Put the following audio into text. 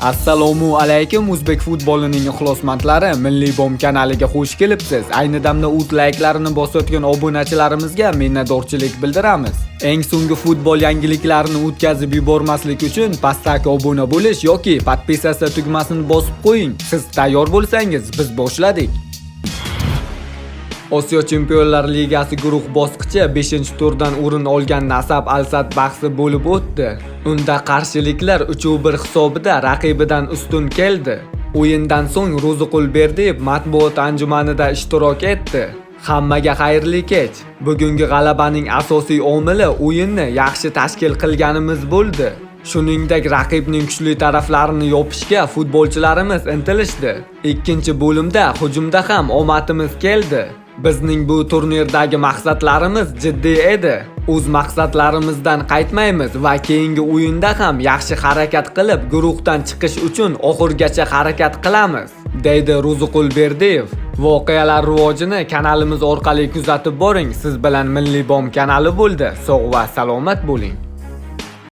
Assalomu alaykum o'zbek futbolining ixlosmandlari Milliy bom kanaliga xush kelibsiz. Ayni damda ut layklarini bosayotgan obunachilarimizga minnatdorchilik bildiramiz. Eng so'nggi futbol yangiliklarini o'tkazib yubormaslik uchun pastdagi obuna bo'lish yoki podpisatsiya tugmasini bosib qo'ying. Siz tayyor bo'lsangiz, biz boshladik. Osiyo Chempionlar Ligasi guruh bosqichi 5-turdan o'rin olgan Nasab Alsat bahsi bo'lib o'tdi. Unda qarshiliklar 3-1 hisobida raqibidan ustun keldi. O'yindan so'ng Ro'ziqul Berdiyev matbuot anjumanida ishtirok etdi. Hammaga xayrli kech. Bugungi g'alabaning asosiy omili o'yinni yaxshi tashkil qilganimiz bo'ldi. Shuningdek, raqibning kuchli taraflarini yopishga futbolchilarimiz intilishdi. Ikkinchi bo'limda hujumda ham omadimiz keldi. Bizning bu turnirdagi maqsadlarimiz jiddiy edi. O'z maqsadlarimizdan qaytmaymiz va keyingi o'yinda ham yaxshi harakat qilib, guruhdan chiqish uchun oxirgacha harakat qilamiz, deydi Ruziqul Berdiyev. Voqealar rivojini kanalimiz orqali kuzatib boring. Siz bilan Milliy bom kanali bo'ldi. Sog' va salomat bo'ling.